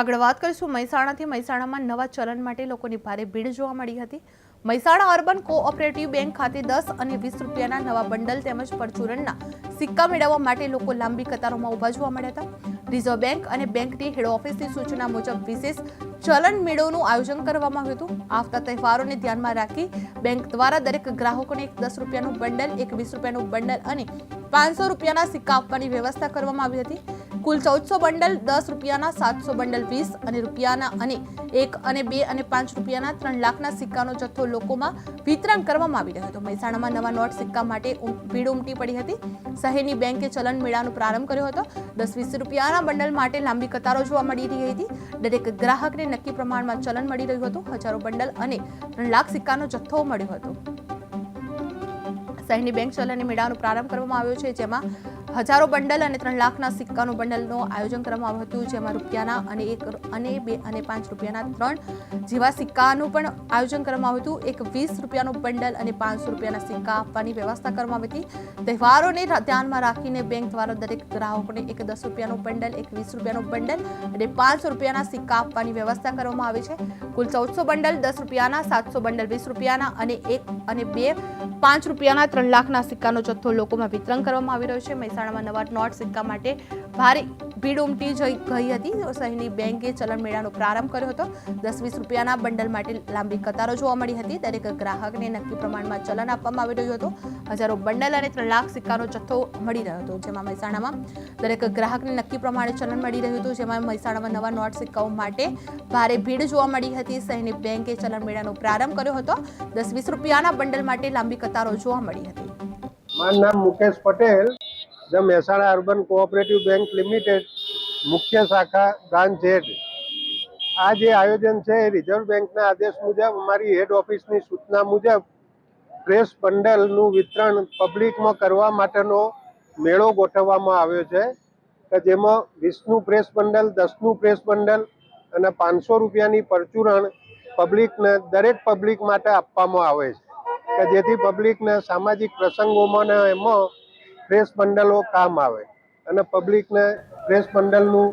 આગળ વાત કરીશું. મહેસાણાથી મહેસાણામાં નવા ચલણ માટે લોકોની ભારે ભીડ જોવા મળી હતી. મહેસાણા અર્બન કોઓપરેટિવ બેંક ખાતે દસ અને વીસ રૂપિયાના નવા બંડલ તેમજ પરચુરણના સિક્કા મેળવવા માટે લોકો લાંબી કતારોમાં ઊભા જોવા મળ્યા હતા. રિઝર્વ બેંક અને બેંકની હેડ ઓફિસની સૂચના મુજબ વિશેષ ચલણ મેળોનું આયોજન કરવામાં આવ્યું હતું. આવતા તહેવારોને ધ્યાનમાં રાખી બેંક દ્વારા દરેક ગ્રાહકોને એક દસ રૂપિયાનું બંડલ, એક વીસ રૂપિયાનું બંડલ અને પાંચસો રૂપિયાના સિક્કા આપવાની વ્યવસ્થા કરવામાં આવી હતી. કુલ ચૌદસો બંડલ, દસ રૂપિયાના સાતસો બંડલ વીસ અને રૂપિયાના અને એક અને બે અને પાંચ રૂપિયાના ત્રણ લાખના સિક્કાનો જથ્થો લોકોમાં વિતરણ કરવામાં આવી રહ્યો હતો. મહેસાણામાં નવા નોટ સિક્કા માટે ભીડ ઉમટી પડી હતી. શહેરની બેંકે ચલણ મેળાનો પ્રારંભ કર્યો હતો. દસ વીસ રૂપિયાના બંડલ માટે લાંબી કતારો જોવા મળી રહી હતી. દરેક ગ્રાહકને નક્કી પ્રમાણમાં ચલણ મળી રહ્યું હતું. હજારો બંડલ અને ત્રણ લાખ સિક્કાનો જથ્થો મળ્યો હતો. શહેરની બેંક ચલણની મેળાનો પ્રારંભ કરવામાં આવ્યો છે, જેમાં હજારો બંડલ અને ત્રણ લાખના સિક્કાનું બંડલનું આયોજન કરવામાં આવ્યું હતું, જેમાં રૂપિયાના અને એક અને બે અને પાંચ રૂપિયાના ત્રણ જેવા સિક્કાનું પણ આયોજન કરવામાં આવ્યું હતું. એક વીસ રૂપિયાનું બંડલ અને પાંચસો રૂપિયાના સિક્કા આપવાની વ્યવસ્થા કરવામાં આવી હતી. તહેવારોને ધ્યાનમાં રાખીને બેંક દ્વારા દરેક ગ્રાહકોને એક દસ રૂપિયાનું બંડલ, એક વીસ રૂપિયાનું બંડલ અને પાંચસો રૂપિયાના સિક્કા આપવાની વ્યવસ્થા કરવામાં આવી છે. કુલ ચૌદસો બંડલ, દસ રૂપિયાના, સાતસો બંડલ, વીસ રૂપિયાના અને એક અને બે પાંચ રૂપિયાના ત્રણ લાખના સિક્કાનો જથ્થો લોકોમાં વિતરણ કરવામાં આવી રહ્યો છે. મહેસાણામાં નવા નોટ સિક્કા માટે ભારે ભીડ ઉમટી જઈ ગઈ હતી. શહેરની બેંકે ચલણ મેળાનો પ્રારંભ કર્યો હતો. દસ વીસ રૂપિયાના બંડલ માટે લાંબી કતારો જોવા મળી હતી. દરેક ગ્રાહકને નક્કી પ્રમાણમાં ચલણ આપવામાં આવી રહ્યું હતું. હજારો બંડલ અને ત્રણ લાખ સિક્કાનો જથ્થો મળી રહ્યો હતો. જેમાં મહેસાણામાં દરેક ગ્રાહકને નક્કી પ્રમાણે ચલણ મળી રહ્યું હતું. જેમાં મહેસાણામાં નવા નોટ સિક્કાઓ માટે ભારે ભીડ જોવા મળી હતી. શહેરની બેંકે ચલણ મેળાનો પ્રારંભ કર્યો હતો. દસ વીસ રૂપિયાના બંડલ માટે લાંબી કતારો જોવા મળી હતી. મારું નામ Mukesh Patel. The Mehsana urban cooperative bank limited મુખ્ય શાખા બ્રાન્ચ આ જે આયોજન છે એ રિઝર્વ બેંકના આદેશ મુજબ, અમારી હેડ ઓફિસની સૂચના મુજબ, પ્રેસ બંડલનું વિતરણ પબ્લિકમાં કરવા માટેનો મેળો ગોઠવવામાં આવ્યો છે કે જેમાં વીસનું પ્રેસ બંડલ, દસનું પ્રેસ બંડલ અને પાંચસો રૂપિયાની પરચુરણ પબ્લિકને દરેક પબ્લિક માટે આપવામાં આવે છે. કે જેથી પબ્લિકને સામાજિક પ્રસંગોમાં ને એમાં પ્રેસ બંડલો કામ આવે અને પબ્લિકને પ્રેસ બંડલનું